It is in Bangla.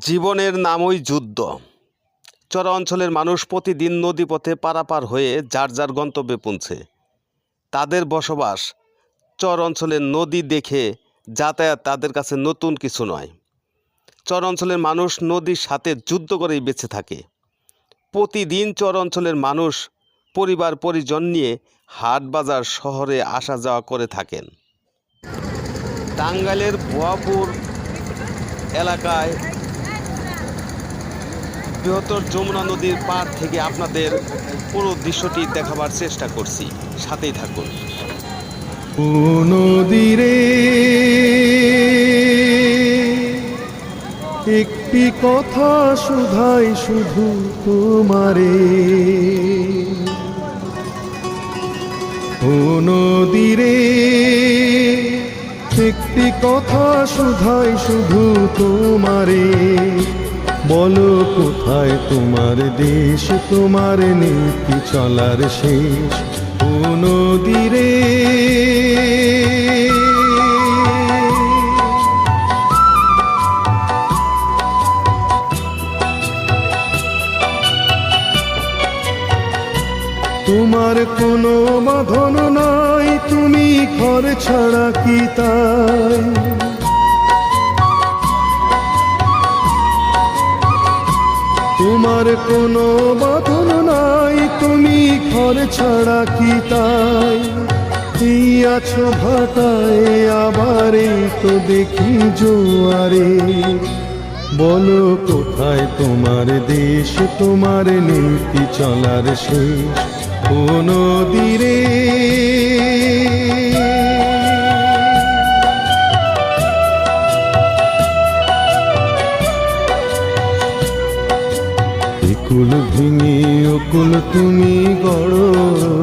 জীবনের নামই যুদ্ধ। চর অঞ্চলের মানুষ প্রতিদিন নদীপথে পারাপার হয়ে যার যার গন্তব্যে পৌঁছে। তাদের বসবাস চর অঞ্চলের নদী দেখে যাতায়াত তাদের কাছে নতুন কিছু নয়। চর অঞ্চলের মানুষ নদীর সাথে যুদ্ধ করেই বেঁচে থাকে। প্রতিদিন চর অঞ্চলের মানুষ পরিবার পরিজন নিয়ে হাট বাজার শহরে আসা যাওয়া করে থাকেন। টাঙ্গাইলের ভুয়াপুর এলাকায় বৃহত্তর যমুনা নদীর পাড় থেকে আপনাদের পুরো দৃশ্যটি দেখাবার চেষ্টা করছি। সাথেই থাকুন। নদীরে একটি কথা শুধাই শুধু তোমারে। নদীরে একটি কথা শুধাই শুধু তোমারে। বলো কোথায় তোমার দেশ, তোমার নীতি চলার শেষ? নদীরে তোমার কোনো বাঁধন নাই, তুমি ঘর ছাড়া কি তাই? তোমার কোনো বাঁধন নাই, তুমি ঘর ছাড়া কি তাই? এই আছো ভাটায়, আবার তো দেখি জোয়ারে। বলো কোথায় তোমার দেশ, তোমার নীতি চলার শেষ? ও নদীরে একুল ভেঙে কুল তুমি গড়।